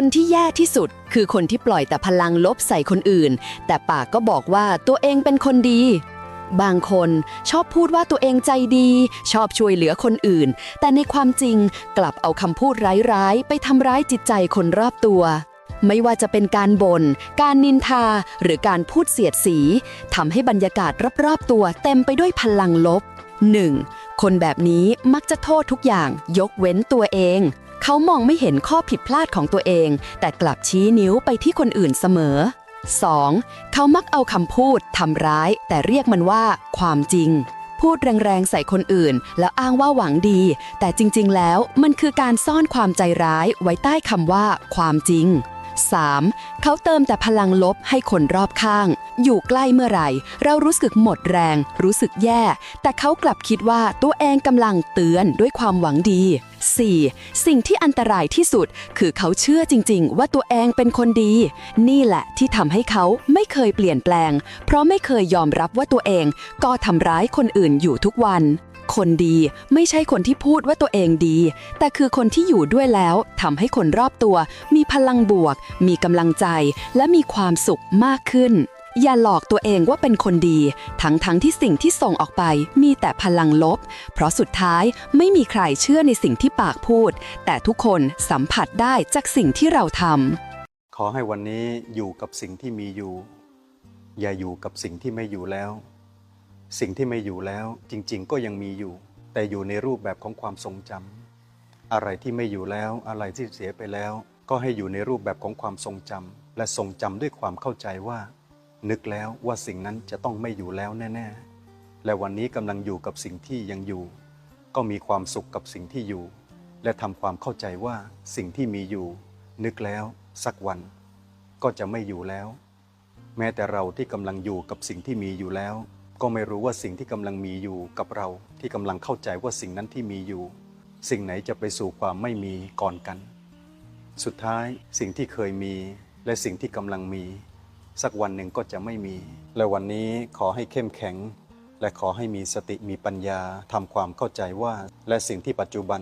คนที่แย่ที่สุดคือคนที่ปล่อยแต่พลังลบใส่คนอื่น แต่ปากก็บอกว่าตัวเองเป็นคนดี บางคนชอบพูดว่าตัวเองใจดี ชอบช่วยเหลือคนอื่น แต่ในความจริงกลับเอาคำพูดร้ายๆ ไปทำร้ายจิตใจคนรอบตัว ไม่ว่าจะเป็นการบน่น การนินทา หรือการพูดเสียดสีทำให้บรรยากาศรอบๆตัวเต็มไปด้วยพลังลบ 1. คนแบบนี้มักจะโทษทุกอย่างยกเว้นตัวเอง เขามองไม่เห็นข้อผิดพลาดของตัวเอง แต่กลับชี้นิ้วไปที่คนอื่นเสมอ 2. เขามักเอาคำพูดทำร้าย แต่เรียกมันว่า ความจริง พูดแรงๆใส่คนอื่น แล้วอ้างว่าหวังดี แต่จริงๆ แล้วมันคือการซ่อนความใจร้ายไว้ใต้คำว่า ความจริง 3. เขาเติมแต่พลังลบให้คนรอบข้าง อยู่ใกล้เมื่อไหร่ เรารู้สึกหมดแรง รู้สึกแย่ แต่เขากลับคิดว่าตัวเองกำลังเตือนด้วยความหวังดี 4. สิ่งที่อันตรายที่สุด คือเขาเชื่อจริง ๆ ว่าตัวเองเป็นคนดี นี่แหละที่ทำให้เขาไม่เคยเปลี่ยนแปลง เพราะไม่เคยยอมรับว่าตัวเอง ก็ทำร้ายคนอื่นอยู่ทุกวัน คนดีไม่ใช่คนที่พูดว่าตัวเองดี แต่คือคนที่อยู่ด้วยแล้วทำให้คนรอบตัว มีพลังบวก มีกำลังใจ และมีความสุขมากขึ้น อย่าหลอกตัวเองว่าเป็นคนดี ทั้งทั้งที่สิ่งที่ส่งออกไปมีแต่พลังลบ เพราะสุดท้ายไม่มีใครเชื่อในสิ่งที่ปากพูด แต่ทุกคนสัมผัสได้จากสิ่งที่เราทำขอให้วันนี้อยู่กับสิ่งที่มีอยู่ อย่าอยู่กับสิ่งที่ไม่อยู่แล้ว สิ่งที่ไม่อยู่แล้วจริง ๆ ก็ยังมีอยู่ แต่อยู่ในรูปแบบของความทรงจำอะไรที่ไม่อยู่แล้วอะไรที่เสียไปแล้ว ก็ให้อยู่ในรูปแบบของความทรงจำและทรงจำด้วยความเข้าใจว่า นึกแล้วว่าสิ่งนั้นจะต้องไม่อยู่แล้วแน่ ๆ และวันนี้กำลังอยู่กับสิ่งที่ยังอยู่ ก็มีความสุขกับสิ่งที่อยู่ และทำความเข้าใจว่าสิ่งที่มีอยู่ นึกแล้วสักวัน ก็จะไม่อยู่แล้ว แม้แต่เราที่กำลังอยู่กับสิ่งที่มีอยู่แล้ว ก็ไม่รู้ว่าสิ่งที่กำลังมีอยู่กับเราที่กำลังเข้าใจว่าสิ่งนั้นที่มีอยู่ สิ่งไหนจะไปสู่ความไม่มีก่อนกัน สุดท้ายสิ่งที่เคยมีและสิ่งที่กำลังมี สักวันหนึ่งก็จะไม่มี และวันนี้ขอให้เข้มแข็ง และขอให้มีสติมีปัญญาทำความเข้าใจว่า และสิ่งที่ปัจจุบัน